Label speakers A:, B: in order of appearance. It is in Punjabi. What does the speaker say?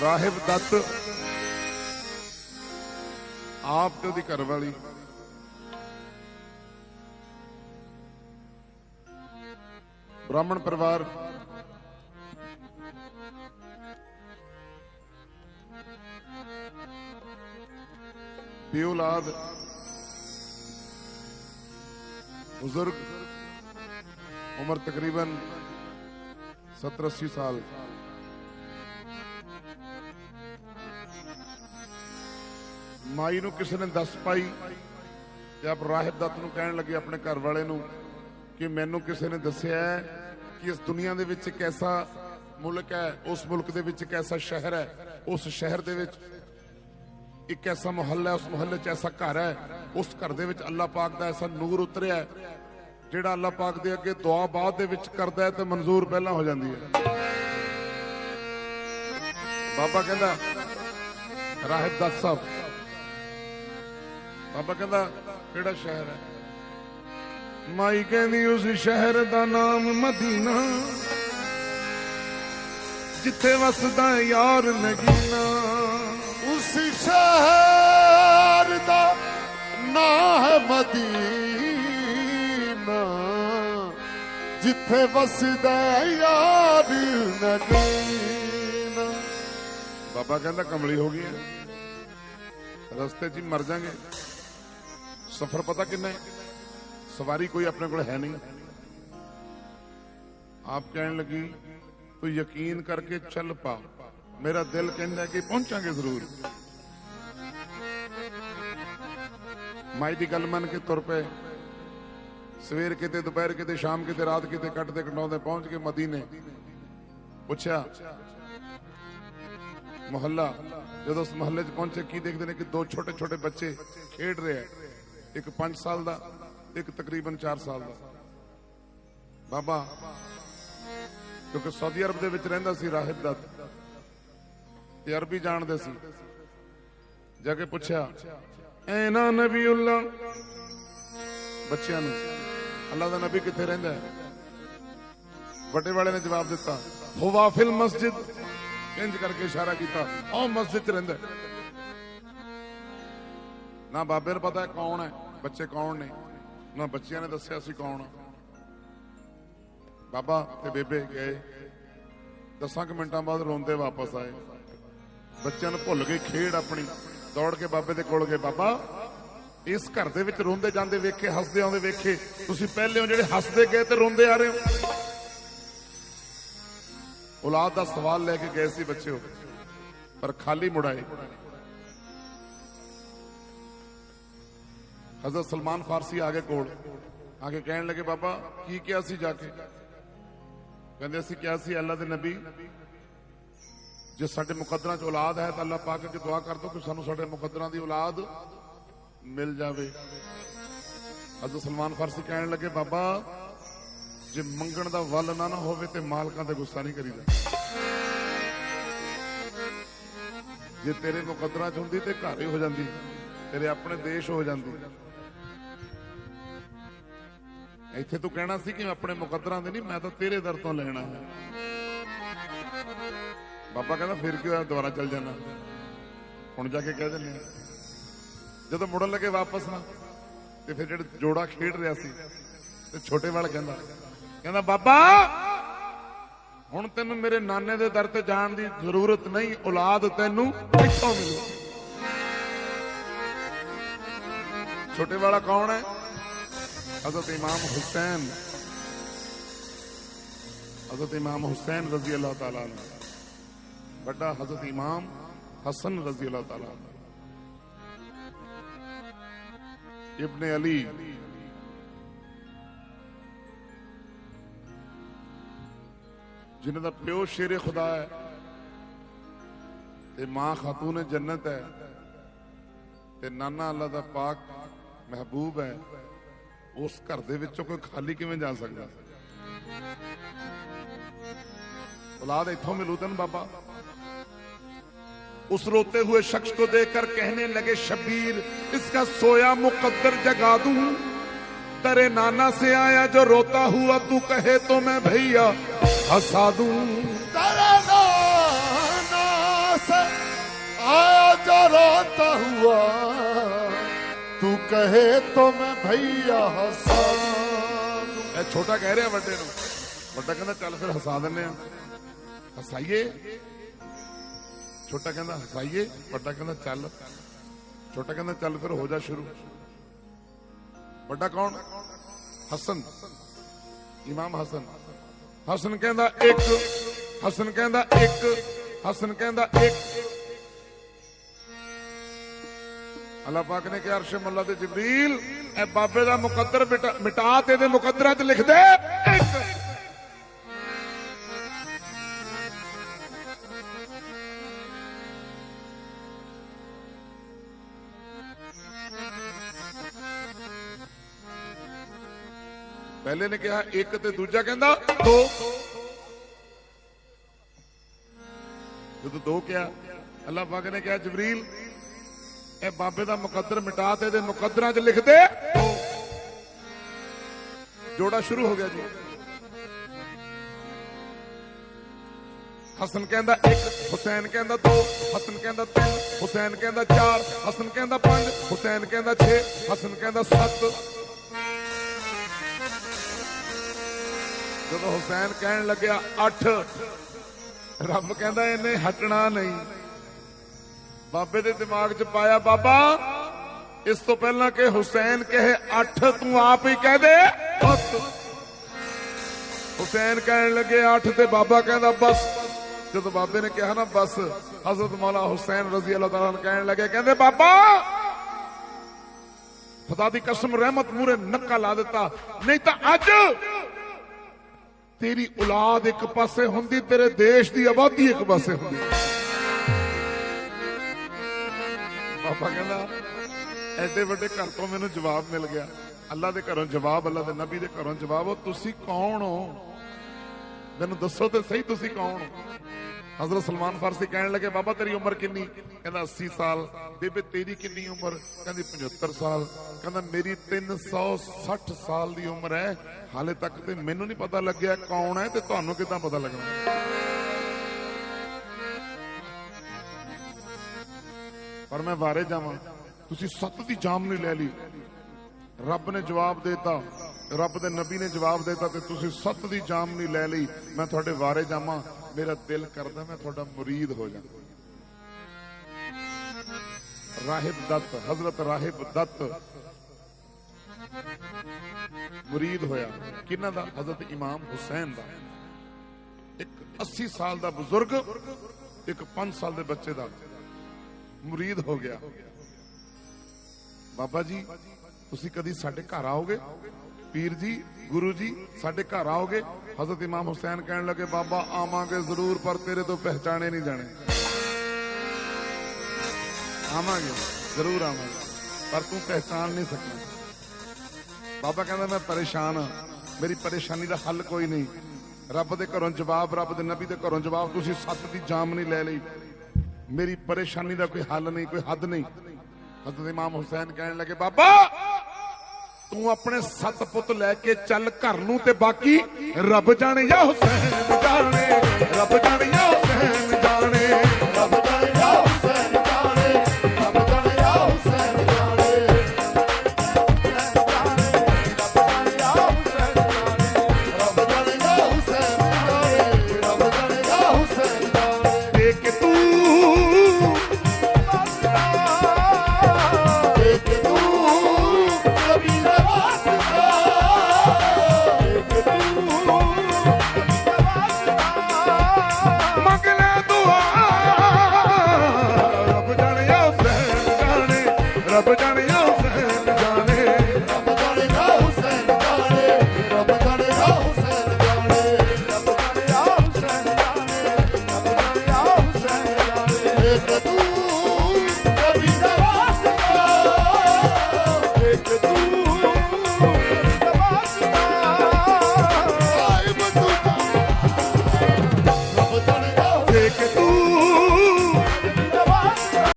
A: ਰਾਹਿਬ ਦੱਤ। ਆਪ ਤੇ ਉਹਦੀ ਘਰਵਾਲੀ ਬ੍ਰਾਹਮਣ ਪਰਿਵਾਰ। ਪਿਓਲਾਦ ਬਜ਼ੁਰਗ। ਉਮਰ ਤਕਰੀਬਨ 70 80 ਸਾਲ। ਮਾਈ ਨੂੰ ਕਿਸੇ ਨੇ ਦੱਸ ਪਾਈ ਤੇ ਆਪ ਰਾਹਿਬ ਦੱਤ ਨੂੰ ਕਹਿਣ ਲੱਗੇ ਆਪਣੇ ਘਰ ਵਾਲੇ ਨੂੰ ਕਿ ਮੈਨੂੰ ਕਿਸੇ ਨੇ ਦੱਸਿਆ ਕਿ ਇਸ ਦੁਨੀਆ ਦੇ ਵਿੱਚ ਇੱਕ ਐਸਾ ਮੁਲਕ ਹੈ, ਉਸ ਮੁਲਕ ਦੇ ਵਿੱਚ ਇੱਕ ਐਸਾ ਸ਼ਹਿਰ ਹੈ, ਉਸ ਸ਼ਹਿਰ ਦੇ ਵਿੱਚ ਇੱਕ ਐਸਾ ਮੁਹੱਲਾ ਉਸ ਮੁਹੱਲੇ 'ਚ ਐਸਾ ਘਰ ਹੈ, ਉਸ ਘਰ ਦੇ ਵਿੱਚ ਅੱਲਾਹ ਪਾਕ ਦਾ ਐਸਾ ਨੂਰ ਉਤਰਿਆ ਜਿਹੜਾ ਅੱਲਾਹ ਪਾਕ ਦੇ ਅੱਗੇ ਦੁਆ ਬਾਅਦ ਦੇ ਵਿੱਚ ਕਰਦਾ ਹੈ ਤੇ ਮਨਜ਼ੂਰ ਪਹਿਲਾਂ ਹੋ ਜਾਂਦੀ ਹੈ। ਬਾਬਾ ਕਹਿੰਦਾ ਰਾਹਿਬ ਦੱਤ ਸਾਹਿਬ ਬਾਬਾ ਕਹਿੰਦਾ, ਕਿਹੜਾ ਸ਼ਹਿਰ ਹੈ? ਮਾਈ ਕਹਿੰਦੀ, ਉਸ ਸ਼ਹਿਰ ਦਾ ਨਾਮ ਮਦੀਨਾ। ਜਿੱਥੇ ਵਸਦਾ ਯਾਰ ਨਗੀਨਾ।
B: ਉਸ ਸ਼ਹਿਰ ਦਾ ਨਾਂ ਹੈ ਮਦੀਨਾ। ਜਿੱਥੇ ਵਸਦਾ ਯਾਰ ਨਗੀਨਾ।
A: ਬਾਬਾ ਕਹਿੰਦਾ, ਕਮਲੀ ਹੋ ਗਈ ਹੈ। ਰਸਤੇ 'ਚ ਹੀ ਮਰ ਜਾਾਂਗੇ। ਸਫ਼ਰ ਪਤਾ ਕਿੰਨਾ ਹੈ ਸਵਾਰੀ ਕੋਈ ਆਪਣੇ ਕੋਲ ਹੈ ਨਹੀਂ ਆਪ ਕਹਿਣ ਲੱਗੀ ਤੂੰ ਯਕੀਨ ਕਰਕੇ ਚੱਲ ਪਾ ਮੇਰਾ ਦਿਲ ਕਹਿੰਦਾ ਕਿ ਪਹੁੰਚਾਂਗੇ ਜ਼ਰੂਰ ਮਾਈ ਦੀ ਗੱਲ ਮੰਨ ਕੇ ਤੁਰ ਪਏ ਸਵੇਰ ਕਿਤੇ ਦੁਪਹਿਰ ਕਿਤੇ ਸ਼ਾਮ ਕਿਤੇ ਰਾਤ ਕਿਤੇ ਕੱਟਦੇ ਕਟਾਉਂਦੇ ਪਹੁੰਚ ਕੇ ਮਦੀਨੇ ਪੁੱਛਿਆ ਮੁਹੱਲਾ ਜਦੋਂ ਉਸ ਮੁਹੱਲੇ 'ਚ ਪਹੁੰਚੇ ਕੀ ਦੇਖਦੇ ਨੇ ਕਿ ਦੋ ਛੋਟੇ ਛੋਟੇ ਬੱਚੇ ਖੇਡ ਰਹੇ ਆ ਇੱਕ 5 ਸਾਲ ਦਾ, ਇੱਕ ਤਕਰੀਬਨ 4 ਸਾਲ ਦਾ। ਬਾਬਾ, ਕਿਉਂਕਿ ਸਾਊਦੀ ਅਰਬ ਦੇ ਵਿੱਚ ਰਹਿੰਦਾ ਸੀ ਰਾਹਿਬ ਦਾ ਤੇ ਅਰਬੀ ਜਾਣਦੇ ਸੀ। ਜਾ ਕੇ ਪੁੱਛਿਆ, ਐ ਨਾ ਨਬੀਉੱਲਾ? ਬੱਚਿਆਂ ਨੂੰ, ਅੱਲਾ ਦਾ ਨਬੀ ਕਿੱਥੇ ਰਹਿੰਦਾ ਹੈ? ਵੱਡੇ ਵਾਲੇ ਨੇ ਜਵਾਬ ਦਿੱਤਾ, ਹੁਵਾ ਫਿਲ ਮਸਜਿਦ। ਇੰਜ ਕਰਕੇ ਇਸ਼ਾਰਾ ਕੀਤਾ ਉਹ ਮਸਜਿਦ 'ਚ ਰਹਿੰਦਾ ਨਾ ਬਾਬੇ ਨੂੰ ਪਤਾ ਹੈ ਕੌਣ ਹੈ, ਬੱਚੇ ਕੌਣ ਨੇ। ਨਾ ਬੱਚਿਆਂ ਨੇ ਦੱਸਿਆ ਸੀ ਕੌਣ ਬਾਬਾ ਤੇ ਬੇਬੇ ਗਏ। ਦਸਾਂ ਕੁ ਮਿੰਟਾਂ ਬਾਅਦ ਰੋਂਦੇ ਵਾਪਸ ਆਏ। ਬੱਚਿਆਂ ਨੂੰ ਭੁੱਲ ਗਏ, ਖੇਡ ਆਪਣੀ। ਦੌੜ ਕੇ ਬਾਬੇ ਦੇ ਕੋਲ ਗਏ, ਬਾਬਾ, ਇਸ ਘਰ ਦੇ ਵਿੱਚ ਰੋਂਦੇ ਜਾਂਦੇ ਵੇਖੇ, ਹੱਸਦੇ ਆਉਂਦੇ ਵੇਖੇ। ਤੁਸੀਂ ਪਹਿਲੇ ਹੋ ਜਿਹੜੇ ਹੱਸਦੇ ਗਏ ਤੇ ਰੋਂਦੇ ਆ ਰਹੇ ਹੋ। ਔਲਾਦ ਦਾ ਸਵਾਲ ਲੈ ਕੇ ਗਏ ਸੀ ਬੱਚਿਓ, ਪਰ ਖਾਲੀ ਮੁੜਾਏ ਹਜ਼ਰਤ ਸਲਮਾਨ ਫਾਰਸੀ ਆ ਗਏ ਕੋਲ ਆ ਕੇ ਕਹਿਣ ਲੱਗੇ ਬਾਬਾ ਕੀ ਕਿਹਾ ਸੀ ਜਾ ਕੇ ਕਹਿੰਦੇ ਅਸੀਂ ਕਿਹਾ ਸੀ ਅੱਲਾ ਦੇ ਨਬੀ ਜੇ ਸਾਡੇ ਮੁਕੱਦਰਾਂ 'ਚ ਔਲਾਦ ਹੈ ਤਾਂ ਅੱਲਾ ਪਾਕ ਅੱਗੇ ਦੁਆ ਕਰ ਦੋ ਕਿ ਸਾਨੂੰ ਸਾਡੇ ਮੁਕੱਦਰਾਂ ਦੀ ਔਲਾਦ ਮਿਲ ਜਾਵੇ ਹਜ਼ਰਤ ਸਲਮਾਨ ਫਾਰਸੀ ਕਹਿਣ ਲੱਗੇ ਬਾਬਾ ਜੇ ਮੰਗਣ ਦਾ ਵੱਲ ਨਾ ਨਾ ਹੋਵੇ ਤੇ ਮਾਲਕਾਂ ਤੇ ਗੁੱਸਾ ਨਹੀਂ ਕਰੀਦਾ ਜੇ ਤੇਰੇ ਮੁਕੱਦਰਾਂ 'ਚ ਹੁੰਦੀ ਤੇ ਘਰ ਹੀ ਹੋ ਜਾਂਦੀ ਤੇਰੇ ਆਪਣੇ ਦੇਸ਼ ਹੋ ਜਾਂਦੀ ਇੱਥੇ ਤੂੰ ਕਹਿਣਾ ਸੀ ਕਿ ਮੈਂ ਆਪਣੇ ਮੁਕੱਦਰਾਂ ਦੇ ਨਹੀਂ, ਮੈਂ ਤਾਂ ਤੇਰੇ ਦਰ ਤੋਂ ਲੈਣਾ ਹੈ। ਬਾਬਾ ਕਹਿੰਦਾ, ਫਿਰ ਕੀ ਦੁਬਾਰਾ ਚੱਲ ਜਾਣਾ। ਹੁਣ ਜਾ ਕੇ ਕਹਿ ਦਿੰਦੇ ਆ। ਜਦੋਂ ਮੁੜਨ ਲੱਗੇ ਵਾਪਸ ਨਾ, ਤੇ ਫਿਰ ਜਿਹੜਾ ਜੋੜਾ ਖੇਡ ਰਿਹਾ ਸੀ, ਤੇ ਛੋਟੇ ਵਾਲਾ ਕਹਿੰਦਾ ਕਹਿੰਦਾ, ਬਾਬਾ, ਹੁਣ ਤੈਨੂੰ ਮੇਰੇ ਨਾਨੇ ਦੇ ਦਰ ਤੇ ਜਾਣ ਦੀ ਜ਼ਰੂਰਤ ਨਹੀਂ, ਔਲਾਦ ਤੈਨੂੰ ਇੱਥੋਂ ਮਿਲੂ? ਛੋਟੇ ਵਾਲਾ ਕੌਣ ਹੈ? हज़रत इमाम हुसैन, हज़रत इमाम हुसैन रज़ी अल्लाह तला बड़ा हज़रत इमाम हसन रज़ी अल्लाह तला इब्ने अली, जिन्हों प्यो शेर खुदा है, ते माँ खातून जन्नत है, ते नाना अल्लाह का पाक महबूब है। उस ਘਰ कोई खाली ਕੋਈ ਖਾਲੀ ਕਿਵੇਂ औलाद इथों मिलू तेन बाबा। उस रोते हुए शख्स को देखकर कहने लगे शबीर इसका सोया मुकद्दर जगा दू। तेरे नाना से आया जो रोता हुआ, तू कहे तो मैं भैया हंसा दू।
B: तेरे नाना से आया जो रोता हुआ ਕਹੇ ਤੁਮ ਭਈਆ ਹਸਾਨ
A: ਇਹ ਛੋਟਾ ਕਹਿ ਰਿਹਾ ਵੱਡੇ ਨੂੰ। ਵੱਡਾ ਕਹਿੰਦਾ, ਚੱਲ ਫਿਰ ਹਸਾ ਦਿੰਨੇ ਆ ਹਸਾਈਏ? ਛੋਟਾ ਕਹਿੰਦਾ, ਹਸਾਈਏ? ਵੱਡਾ ਕਹਿੰਦਾ, ਚੱਲ। ਛੋਟਾ ਕਹਿੰਦਾ, ਚੱਲ ਫਿਰ ਹੋ ਜਾ ਸ਼ੁਰੂ। ਵੱਡਾ ਕੌਣ? ਹਸਨ। ਇਮਾਮ ਹਸਨ। ਹਸਨ ਕਹਿੰਦਾ, ਇੱਕ। ਹਸਨ ਕਹਿੰਦਾ, ਇੱਕ। ਹਸਨ ਕਹਿੰਦਾ, ਇੱਕ। ਅੱਲਾਹ ਪਾਕ ਨੇ ਕਿਹਾ, ਅਰਸ਼ ਮੁੱਲਾ ਤੇ ਜਬਰੀਲ, ਇਹ ਬਾਬੇ ਦਾ ਮੁਕੱਦਰ ਮਿਟਾ- ਮਿਟਾ ਤੇ ਇਹਦੇ ਮੁਕੱਦਰਾਂ 'ਚ ਲਿਖ ਦੇ। ਇੱਕ। ਪਹਿਲੇ ਨੇ ਕਿਹਾ, ਇੱਕ ਤੇ ਦੂਜਾ ਕਹਿੰਦਾ, ਦੋ। ਜਦੋਂ ਦੋ ਕਿਹਾ, ਅੱਲਾਹ ਪਾਕ ਨੇ ਕਿਹਾ, ਜਬਰੀਲ ਇਹ ਬਾਬੇ ਦਾ ਮੁਕੱਦਰ ਮਿਟਾ ਤੇ ਇਹਦੇ ਮੁਕੱਦਰਾਂ 'ਚ ਲਿਖ ਦੇ ਜੋੜਾ ਸ਼ੁਰੂ ਹੋ ਗਿਆ ਜੀ। ਹਸਨ ਕਹਿੰਦਾ ਇੱਕ, ਹੁਸੈਨ ਕਹਿੰਦਾ ਦੋ, ਹਸਨ ਕਹਿੰਦਾ ਤਿੰਨ, ਹੁਸੈਨ ਕਹਿੰਦਾ ਚਾਰ, ਹਸਨ ਕਹਿੰਦਾ ਪੰਜ, ਹੁਸੈਨ ਕਹਿੰਦਾ 6 ਹਸਨ ਕਹਿੰਦਾ 7 ਜਦੋਂ ਹੁਸੈਨ ਕਹਿਣ ਲੱਗਿਆ 8 ਰੱਬ ਕਹਿੰਦਾ ਇਹਨੇ ਹਟਣਾ ਨਹੀਂ। ਬਾਬੇ ਦੇ ਦਿਮਾਗ 'ਚ ਪਾਇਆ, ਬਾਬਾ, ਇਸ ਤੋਂ ਪਹਿਲਾਂ ਕਿ ਹੁਸੈਨ ਕਹੇ, ਅੱਠ ਤੂੰ ਆਪ ਹੀ ਕਹਿ ਦੇ, ਬਸ। ਹੁਸੈਨ ਕਹਿਣ ਲੱਗੇ, ਅੱਠ ਤੇ ਬਾਬਾ ਕਹਿੰਦਾ, ਬਸ। ਜਦੋਂ ਬਾਬੇ ਨੇ ਕਿਹਾ ਨਾ, ਬਸ, ਹਜ਼ਰਤ ਮੌਲਾ ਹੁਸੈਨ ਰਜ਼ੀ ਅੱਲਾਹ ਤਾਲਾ ਕਹਿਣ ਲੱਗੇ, ਕਹਿੰਦੇ, ਬਾਬਾ, ਖੁਦਾ ਦੀ ਕਸਮ, ਰਹਿਮਤ ਮੂਰੇ ਨੱਕਾ ਲਾ ਦਿੱਤਾ। ਨਹੀਂ ਤਾਂ ਅੱਜ ਤੇਰੀ ਔਲਾਦ ਇੱਕ ਪਾਸੇ ਹੁੰਦੀ, ਤੇਰੇ ਦੇਸ਼ ਦੀ ਆਬਾਦੀ ਇੱਕ ਪਾਸੇ ਹੁੰਦੀ। ਬਾਬਾ ਕਹਿੰਦਾ, ਐਡੇ ਵੱਡੇ ਘਰ ਤੋਂ ਮੈਨੂੰ ਜਵਾਬ ਮਿਲ ਗਿਆ। ਅੱਲਾ ਦੇ ਘਰੋਂ ਜਵਾਬ, ਅੱਲਾ ਦੇ ਨਬੀ ਦੇ ਘਰੋਂ ਜਵਾਬ, ਉਹ ਤੁਸੀਂ ਕੌਣ ਹੋ? ਮੈਨੂੰ ਦੱਸੋ ਤੇ ਸਹੀ ਤੁਸੀਂ ਕੌਣ ਹੋ? ਹਜ਼ਰਤ ਸਲਮਾਨ ਫਾਰਸੀ ਕਹਿਣ ਲੱਗੇ, ਬਾਬਾ ਤੇਰੀ ਉਮਰ ਕਿੰਨੀ? ਕਹਿੰਦਾ 80 ਸਾਲ। ਬੇਬੇ, ਤੇਰੀ ਕਿੰਨੀ ਉਮਰ? ਕਹਿੰਦੀ 75 ਸਾਲ। ਕਹਿੰਦਾ, ਮੇਰੀ 360 ਸਾਲ ਦੀ ਉਮਰ ਹੈ। ਹਾਲੇ ਤੱਕ ਤੇ ਮੈਨੂੰ ਨਹੀਂ ਪਤਾ ਲੱਗਿਆ ਕੌਣ ਹੈ ਤੇ ਤੁਹਾਨੂੰ ਕਿਦਾਂ ਪਤਾ ਲੱਗਣਾ? ਪਰ ਮੈਂ ਵਾਰੇ ਜਾਵਾਂ। ਤੁਸੀਂ ਸੱਤ ਦੀ ਜਾਮ ਨਹੀਂ ਲੈ ਲਈ। ਰੱਬ ਨੇ ਜਵਾਬ ਦਿੱਤਾ। ਰੱਬ ਦੇ ਨਬੀ ਨੇ ਜਵਾਬ ਦਿੱਤਾ ਤੇ ਤੁਸੀਂ ਸੱਤ ਦੀ ਜਾਮ ਨਹੀਂ ਲੈ ਲਈ। ਮੈਂ ਤੁਹਾਡੇ ਵਾਰੇ ਜਾਵਾਂ। ਮੇਰਾ ਦਿਲ ਕਰਦਾ ਮੈਂ ਤੁਹਾਡਾ ਮੁਰੀਦ ਹੋ ਜਾਵਾਂ। ਰਾਹਿਬ ਦੱਤ, ਹਜ਼ਰਤ ਰਾਹਿਬ ਦੱਤ। ਮੁਰੀਦ ਹੋਇਆ। ਕਿਹਨਾਂ ਦਾ? ਹਜ਼ਰਤ ਇਮਾਮ ਹੁਸੈਨ ਦਾ। ਇੱਕ 80 ਸਾਲ ਦਾ ਬਜ਼ੁਰਗ, ਇੱਕ 5 ਸਾਲ ਦੇ ਬੱਚੇ ਦਾ। ਮੁਰੀਦ ਹੋ ਗਿਆ। ਬਾਬਾ ਜੀ, ਤੁਸੀਂ ਕਦੀ ਸਾਡੇ ਘਰ ਆਓਗੇ? ਪੀਰ ਜੀ, ਗੁਰੂ ਜੀ, ਸਾਡੇ ਘਰ ਆਓਗੇ? ਹਜ਼ਰਤ ਇਮਾਮ ਹੁਸੈਨ ਕਹਿਣ ਲੱਗੇ, ਬਾਬਾ, ਆਵਾਂਗੇ ਜ਼ਰੂਰ, ਪਰ ਤੇਰੇ ਤੋਂ ਪਹਿਚਾਣੇ ਨਹੀਂ ਜਾਣੇ। ਆਵਾਂਗੇ, ਜ਼ਰੂਰ ਆਵਾਂਗੇ, ਪਰ ਤੂੰ ਪਹਿਚਾਨ ਨਹੀਂ ਸਕਣਾ ਬਾਬਾ ਕਹਿੰਦਾ, ਮੈਂ ਪਰੇਸ਼ਾਨ ਹਾਂ। ਮੇਰੀ ਪਰੇਸ਼ਾਨੀ ਦਾ ਹੱਲ ਕੋਈ ਨਹੀਂ। ਰੱਬ ਦੇ ਘਰੋਂ ਜਵਾਬ, ਰੱਬ ਦੇ ਨਬੀ ਦੇ ਘਰੋਂ ਜਵਾਬ, ਤੁਸੀਂ ਸੱਤ ਦੀ ਜਾਮ ਨਹੀਂ ਲੈ ਲਈ। ਮੇਰੀ ਪਰੇਸ਼ਾਨੀ ਦਾ ਕੋਈ ਹੱਲ ਨਹੀਂ, ਕੋਈ ਹੱਦ ਨਹੀਂ। ਹਜ਼ਰਤ ਇਮਾਮ ਹੁਸੈਨ ਕਹਿਣ ਲੱਗੇ, ਬਾਬਾ, ਤੂੰ ਆਪਣੇ ਸੱਤ ਪੁੱਤ ਲੈ ਕੇ ਚੱਲ ਘਰ ਨੂੰ ਤੇ ਬਾਕੀ ਰੱਬ ਜਾਣੇ ਜਾਂ ਹੁਸੈਨ ਜਾਣੇ, ਰੱਬ ਜਾਣੇ